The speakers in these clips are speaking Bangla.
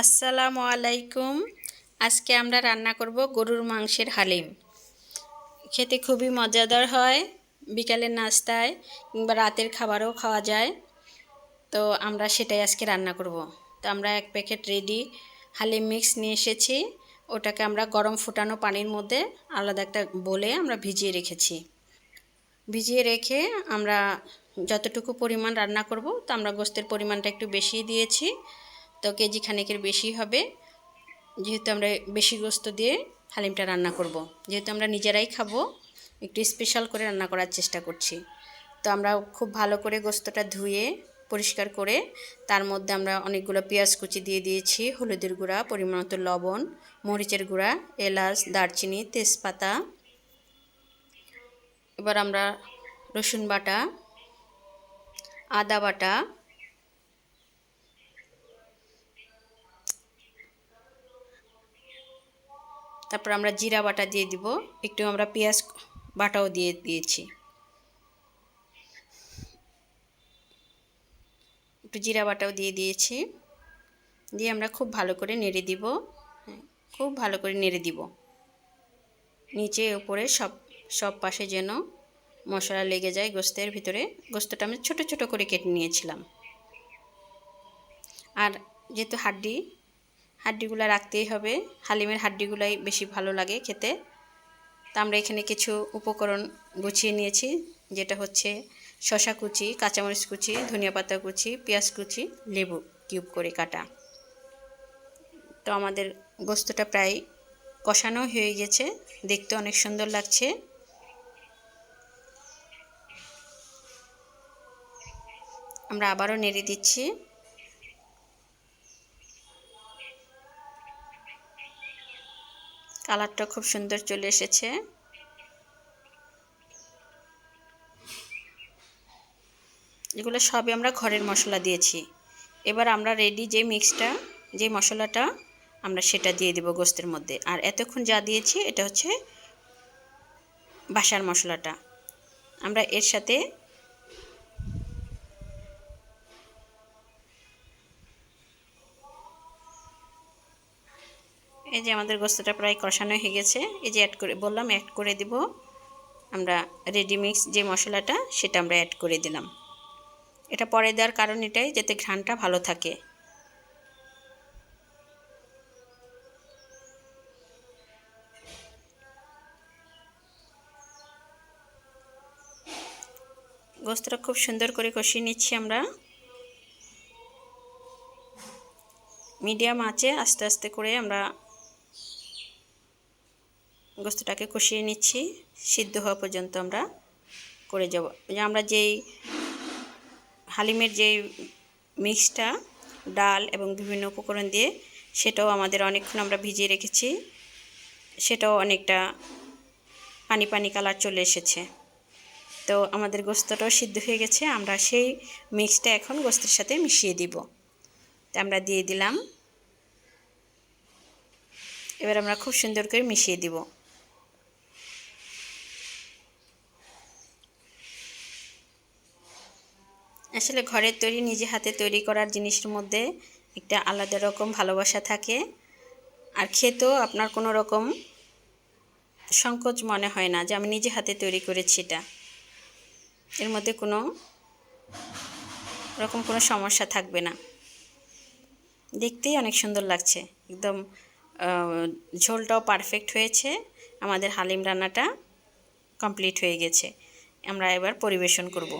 আসসালামু আলাইকুম। আজকে আমরা রান্না করব গরুর মাংসের হালিম। খেতে খুবই মজাদার হয় বিকালের নাস্তায় কিংবা রাতের খাবারও খাওয়া যায়। তো আমরা সেটাই আজকে রান্না করব। তো আমরা এক প্যাকেট রেডি হালিম মিক্স নিয়ে এসেছি। ওটাকে আমরা গরম ফুটানো পানির মধ্যে আলাদা একটা বলে আমরা ভিজিয়ে রেখেছি। ভিজিয়ে রেখে আমরা যতটুকু পরিমাণ রান্না করব, তো আমরা গোস্তের পরিমাণটা একটু বেশি দিয়েছি। তো কেজি খানেকের বেশি হবে। যেহেতু আমরা বেশি গোস্ত দিয়ে হালিমটা রান্না করব। যেহেতু আমরা নিজেরাই খাব, একটু স্পেশাল করে রান্না করার চেষ্টা করছি। তো আমরা খুব ভালো করে গোস্তটা ধুয়ে, পরিষ্কার করে, তার মধ্যে আমরা অনেকগুলো পেঁয়াজ কুচি দিয়ে দিয়েছি, হলুদের গুঁড়া, পরিমাণ মতো লবণ, মরিচের গুঁড়া, এলাচ, দারচিনি, তেজপাতা। এবার আমরা রসুন বাটা, আদা বাটা তারপর আমরা জিরা বাটা দিয়ে দিব। একটু আমরা পেঁয়াজ বাটাও দিয়ে দিয়েছি। একটু জিরা বাটাও দিয়ে দিয়েছি। দিয়ে আমরা খুব ভালো করে নেড়ে দিব। হ্যাঁ, খুব ভালো করে নেড়ে দিব। নিচে উপরে সব সব পাশে যেন মশলা লেগে যায় গোস্তের ভিতরে। গোস্তটা আমি ছোট ছোট করে কেটে নিয়েছিলাম। আর যেহেতু হাড্ডি হাড্ডিগুলো রাখতেই হবে। হালিমের হাড্ডিগুলাই বেশি ভালো লাগে খেতে। তা আমরা এখানে কিছু উপকরণ গুছিয়ে নিয়েছি, যেটা হচ্ছে শশা কুচি, কাঁচামরিচ কুচি, ধনিয়া পাতা কুচি, পেঁয়াজ কুচি, লেবু কিউব করে কাটা। তো আমাদের গোস্তটা প্রায় কষানো হয়ে গেছে। দেখতে অনেক সুন্দর লাগছে। আমরা আবারও নেড়ে দিচ্ছি। কালারটা খুব সুন্দর চলে এসেছে। এগুলো সবই আমরা ঘরের মশলা দিয়েছি। এবার আমরা রেডি যে মিক্সটা যে মশলাটা, আমরা সেটা দিয়ে দেব গোস্তের মধ্যে। আর এতক্ষণ যা দিয়েছি, এটা হচ্ছে বাসার মশলাটা। আমরা এর সাথে এই যে আমাদের গোস্তটা প্রায় কষানো হয়ে গেছে, এই যে অ্যাড করে বললাম অ্যাড করে দিব। আমরা রেডিমিক্স যে মশলাটা, সেটা আমরা অ্যাড করে দিলাম। এটা পরে দেওয়ার কারণ এটাই, যাতে ঘ্রানটা ভালো থাকে। গোস্তটা খুব সুন্দর করে কষিয়ে নিচ্ছি আমরা। মিডিয়াম আঁচে আস্তে আস্তে করে আমরা গোস্তটাকে কষিয়ে নিচ্ছি। সিদ্ধ হওয়া পর্যন্ত আমরা করে যাব। আমরা যেই হালিমের যে মিক্সটা, ডাল এবং বিভিন্ন উপকরণ দিয়ে সেটাও আমাদের অনেকক্ষণ আমরা ভিজিয়ে রেখেছি। সেটাও অনেকটা পানি পানি কালার চলে এসেছে। তো আমাদের গোস্তটাও সিদ্ধ হয়ে গেছে। আমরা সেই মিক্সটা এখন গোস্তের সাথে মিশিয়ে দিব। তো আমরা দিয়ে দিলাম। এবার আমরা খুব সুন্দর করে মিশিয়ে দিব। আসলে ঘরের তৈরি, নিজে হাতে তৈরি করার জিনিসের মধ্যে একটা আলাদা রকম ভালোবাসা থাকে। আর খেতেও আপনার কোনো রকম সংকোচ মনে হয় না যে আমি নিজে হাতে তৈরি করেছি এটা। এর মধ্যে কোনো রকম কোনো সমস্যা থাকবে না। দেখতেই অনেক সুন্দর লাগছে। একদম ঝোলটাও পারফেক্ট হয়েছে। আমাদের হালিম রান্নাটা কমপ্লিট হয়ে গেছে। আমরা এবার পরিবেশন করব।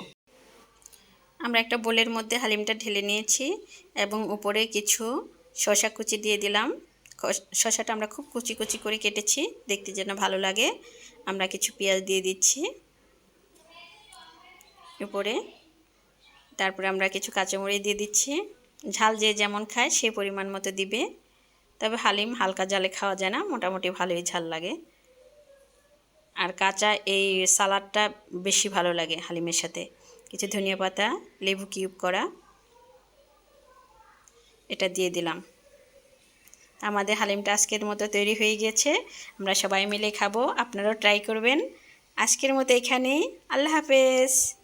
আমরা একটা বোলের মধ্যে হালিমটা ঢেলে নিয়েছি এবং উপরে কিছু শশা কুচি দিয়ে দিলাম। শশাটা আমরা খুব কুচি কুচি করে কেটেছি, দেখতে যেন ভালো লাগে। আমরা কিছু পেঁয়াজ দিয়ে দিচ্ছি উপরে। তারপরে আমরা কিছু কাঁচামরিচ দিয়ে দিচ্ছি। ঝাল যে যেমন খায় সে পরিমাণ মতো দিবে। তবে হালিম হালকা জালে খাওয়া যায় না, মোটামুটি ভালোই ঝাল লাগে। আর কাঁচা এই সালাডটা বেশি ভালো লাগে হালিমের সাথে। কিছু ধনিয়া পাতা, লেবু কিউব করা, এটা দিয়ে দিলাম। আমাদের হালিমটা আজকের মতো তৈরি হয়ে গেছে। আমরা সবাই মিলে খাব। আপনারাও ট্রাই করবেন। আজকের মতো এখানেই। আল্লাহ হাফেজ।